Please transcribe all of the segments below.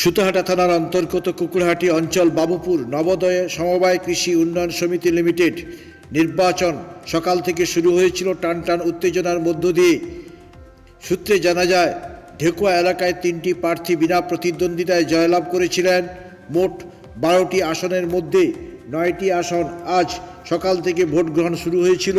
সুতাহাটা থানার অন্তর্গত কুকুরহাটি অঞ্চল বাবুপুর নবোদয় সমবায় কৃষি উন্নয়ন সমিতি লিমিটেড নির্বাচন সকাল থেকে শুরু হয়েছিল টানটান উত্তেজনার মধ্য দিয়ে। সূত্রে জানা যায়, ঢেকুয়া এলাকায় তিনটি প্রার্থী বিনা প্রতিদ্বন্দ্বিতায় জয়লাভ করেছিলেন। মোট বারোটি আসনের মধ্যে নয়টি আসন আজ সকাল থেকে ভোট গ্রহণ শুরু হয়েছিল।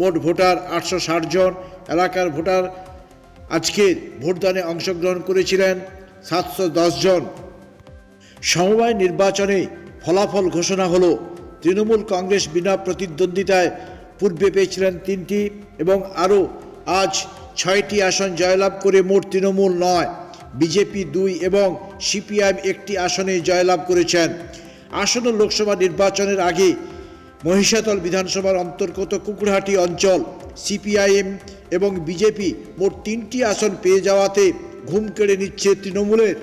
মোট ভোটার আটশো ষাট জন। এলাকার ভোটার আজকে ভোটদানে অংশগ্রহণ করেছিলেন। সাতশো জন। সমবায় নির্বাচনে ফলাফল ঘোষণা হলো, তৃণমূল কংগ্রেস বিনা প্রতিদ্বন্দ্বিতায় পূর্বে পেয়েছিলেন তিনটি এবং আরও আজ ছয়টি আসন জয়লাভ করে মোট তৃণমূল নয়। বিজেপি দুই এবং সিপিআইএম একটি আসনে জয়লাভ করেছেন। আসন্ন লোকসভা নির্বাচনের আগে মহিষাতল বিধানসভার অন্তর্গত কুকুরহাটি অঞ্চল, সিপিআইএম এবং বিজেপি মোট তিনটি আসন পেয়ে যাওয়াতে ঘুম কেড়ে নিচ্ছে তৃণমূলের।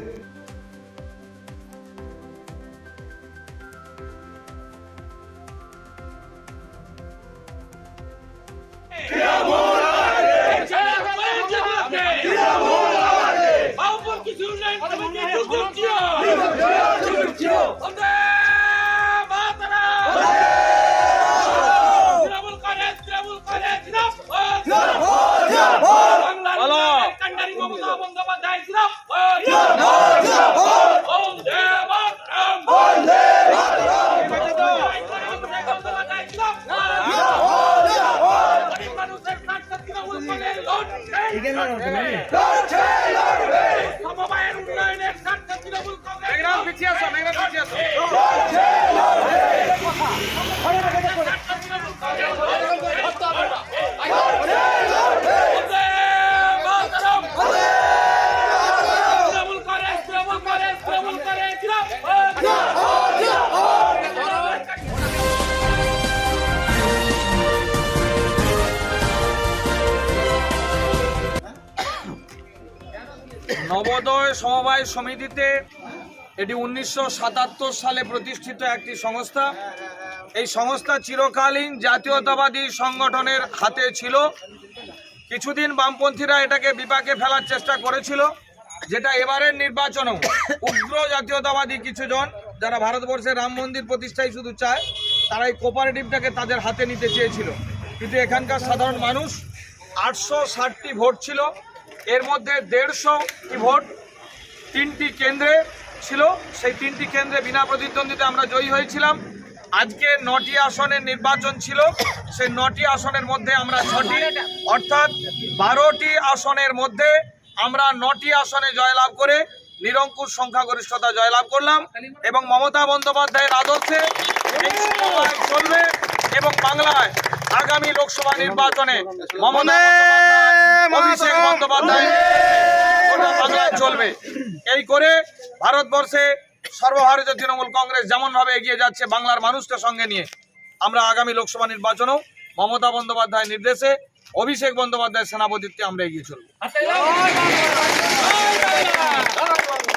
이겨내는 거지. 런치 런웨이 নবোদয় সমবায় সমিতিতে এটি উনিশশো সাতাত্তর সালে প্রতিষ্ঠিত একটি সংস্থা। এই সংস্থা চিরকালীন জাতীয়তাবাদী সংগঠনের হাতে ছিল। কিছুদিন বামপন্থীরা এটাকে বিপাকে ফেলার চেষ্টা করেছিল, যেটা এবারের নির্বাচনেও উগ্র জাতীয়তাবাদী কিছুজন যারা ভারতবর্ষে রাম মন্দির প্রতিষ্ঠায় শুধু চায়, তারা এই কোপারেটিভটাকে তাদের হাতে নিতে চেয়েছিল। কিন্তু এখানকার সাধারণ মানুষ আটশো ষাটটি ভোট ছিল এর মধ্যে দেড়শোটি ভোট তিনটি কেন্দ্রে ছিল। সেই তিনটি কেন্দ্রে বিনা প্রতিদ্বন্দ্বিতা আমরা জয়ী হয়েছিলাম। আজকে নটি আসনের নির্বাচন ছিল। সেই নটি আসনের মধ্যে আমরা ছটি। অর্থাৎ বারোটি আসনের মধ্যে আমরা নটি আসনে জয়লাভ করে নিরঙ্কুশ সংখ্যাগরিষ্ঠতা জয়লাভ করলাম এবং মমতা বন্দ্যোপাধ্যায়ের আদর্শে চলবে এবং বাংলায় আগামী লোকসভা নির্বাচনে মমতা অভিষেক বন্দ্যোপাধ্যায় চলবে। এই করে ভারতবর্ষে সর্বভারতীয় তৃণমূল কংগ্রেস যেমনভাবে এগিয়ে যাচ্ছে বাংলার মানুষকে সঙ্গে নিয়ে আমরা আগামী লোকসভা নির্বাচনেও মমতা বন্দ্যোপাধ্যায়ের নির্দেশে অভিষেক বন্দ্যোপাধ্যায়ের সেনাপতিত্বে আমরা এগিয়ে চলব।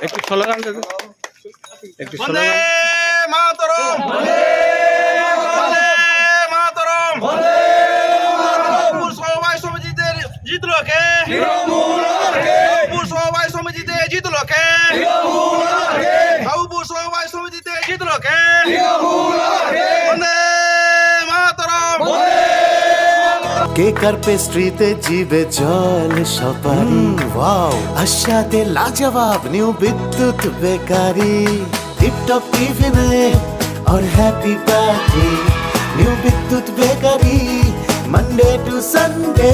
একটু স্লোগান একটু স্লোগান মাতরম বন্দে মাতরম বন্দে মাতরম সমবায় সমিতিতে জিতলো কে বাবুপুর সমবায় সমিতিতে জিতলো কে বাবুপুর সমবায় সমিতিতে জিতলো কে বন্দে মাতরম কেকার পেস্ট্রিতে জিবে জল সপারি ওয়াও আশাতে লাজবাব নিউ বিদ্যুৎ বেকারি টিপটপ টিফিনে और happy party new Bidyut bakery Monday to Sunday